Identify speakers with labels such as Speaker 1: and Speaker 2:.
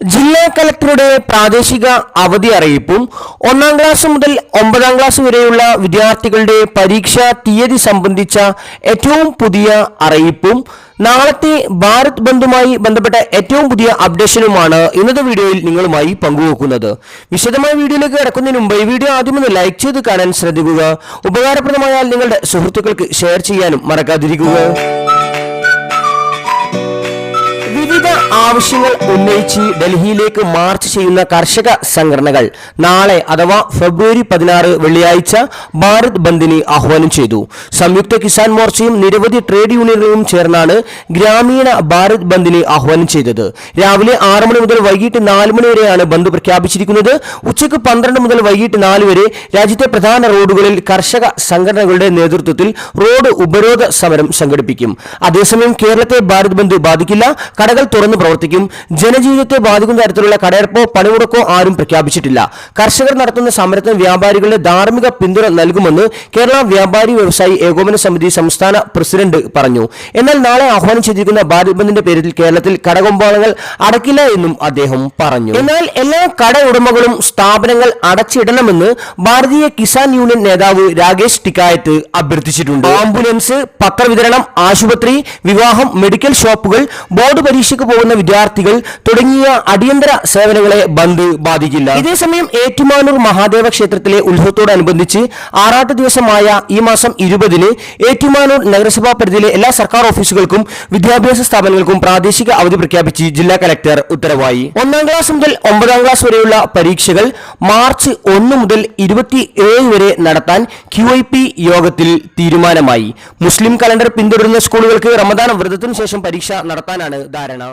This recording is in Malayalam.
Speaker 1: ജില്ലാ കലക്ടറുടെ പ്രാദേശിക അവധി അറിയിപ്പും ഒന്നാം ക്ലാസ് മുതൽ ഒമ്പതാം ക്ലാസ് വരെയുള്ള വിദ്യാർത്ഥികളുടെ പരീക്ഷാ തീയതി സംബന്ധിച്ച ഏറ്റവും പുതിയ അറിയിപ്പും നാളത്തെ ഭാരത് ബന്ധുമായി ബന്ധപ്പെട്ട ഏറ്റവും പുതിയ അപ്ഡേഷനുമാണ് ഇന്നത്തെ വീഡിയോയിൽ നിങ്ങളുമായി പങ്കുവെക്കുന്നത്. വിശദമായ വീഡിയോയിലേക്ക് കിടക്കുന്നതിന് മുമ്പ് ഈ വീഡിയോ ആദ്യം ഒന്ന് ലൈക്ക് ചെയ്ത് കാണാൻ ശ്രദ്ധിക്കുക. ഉപകാരപ്രദമായാൽ നിങ്ങളുടെ സുഹൃത്തുക്കൾക്ക് ഷെയർ ചെയ്യാനും മറക്കാതിരിക്കുക. ആവശ്യങ്ങൾ ഉന്നയിച്ച് ഡൽഹിയിലേക്ക് മാർച്ച് ചെയ്യുന്ന കർഷക സംഘടനകൾ നാളെ അഥവാ ഫെബ്രുവരി പതിനാറ് വെള്ളിയാഴ്ച ഭാരത് ബന്ദിന് ആഹ്വാനം ചെയ്തു. സംയുക്ത കിസാൻ മോർച്ചയും നിരവധി ട്രേഡ് യൂണിയനുകളും ചേർന്നാണ് ഗ്രാമീണ ഭാരത് ബന്ദിന് ആഹ്വാനം ചെയ്തത്. രാവിലെ ആറ് മണി മുതൽ വൈകിട്ട് നാല് മണി വരെയാണ് ബന്ദ് പ്രഖ്യാപിച്ചിരിക്കുന്നത്. ഉച്ചയ്ക്ക് പന്ത്രണ്ട് മുതൽ വൈകിട്ട് നാല് വരെ രാജ്യത്തെ പ്രധാന റോഡുകളിൽ കർഷക സംഘടനകളുടെ നേതൃത്വത്തിൽ റോഡ് ഉപരോധ സമരം സംഘടിപ്പിക്കും. അതേസമയം കേരളത്തെ ഭാരത് ബന്ദ് ബാധിക്കില്ല. കടകൾ തുറന്ന് പ്രവർത്തിക്കും. ജനജീവിതത്തെ ബാധിക്കുന്ന തരത്തിലുള്ള കടയടപ്പോ പണിമുടക്കോ ആരും പ്രഖ്യാപിച്ചിട്ടില്ല. കർഷകർ നടത്തുന്ന സമരത്തിന് വ്യാപാരികളുടെ ധാർമ്മിക പിന്തുണ നൽകുമെന്ന് കേരള വ്യാപാരി വ്യവസായി ഏകോപന സമിതി സംസ്ഥാന പ്രസിഡന്റ് പറഞ്ഞു. എന്നാൽ നാളെ ആഹ്വാനം ചെയ്തിരിക്കുന്ന ഭാരത് ബന്ദിന്റെ പേരിൽ കേരളത്തിൽ കടകൊമ്പാളങ്ങൾ അടക്കില്ല എന്നും അദ്ദേഹം പറഞ്ഞു. എന്നാൽ എല്ലാ കട ഉടമകളും സ്ഥാപനങ്ങൾ അടച്ചിടണമെന്ന് ഭാരതീയ കിസാൻ യൂണിയൻ നേതാവ് രാകേഷ് ടിക്കായത്ത് അഭ്യർത്ഥിച്ചിട്ടുണ്ട്. ആംബുലൻസ് പത്രവിതരണം ആശുപത്രി വിവാഹം മെഡിക്കൽ ഷോപ്പുകൾ ബോർഡ് പരീക്ഷയ്ക്ക് പോകുന്ന വിദ്യാർത്ഥികൾ തുടങ്ങിയ അടിയന്തര സേവനങ്ങളെ ബന്ദ് ബാധിക്കില്ല. ഇതേസമയം ഏറ്റുമാനൂർ മഹാദേവ ക്ഷേത്രത്തിലെ ഉത്സവത്തോടനുബന്ധിച്ച് ആറാട്ട് ദിവസമായ ഈ മാസം ഇരുപതിന് ഏറ്റുമാനൂർ നഗരസഭാ പരിധിയിലെ എല്ലാ സർക്കാർ ഓഫീസുകൾക്കും വിദ്യാഭ്യാസ സ്ഥാപനങ്ങൾക്കും പ്രാദേശിക അവധി പ്രഖ്യാപിച്ച് ജില്ലാ കലക്ടർ ഉത്തരവായി. ഒന്നാം ക്ലാസ് മുതൽ ഒമ്പതാം ക്ലാസ് വരെയുള്ള പരീക്ഷകൾ മാർച്ച് ഒന്ന് മുതൽ ഇരുപത്തി ഏഴ് വരെ നടത്താൻ ക്യു ഐ പി യോഗത്തിൽ തീരുമാനമായി. മുസ്ലിം കലണ്ടർ പിന്തുടരുന്ന സ്കൂളുകൾക്ക് റമദാൻ വ്രതത്തിനു ശേഷം പരീക്ഷ നടത്താനാണ് ധാരണ.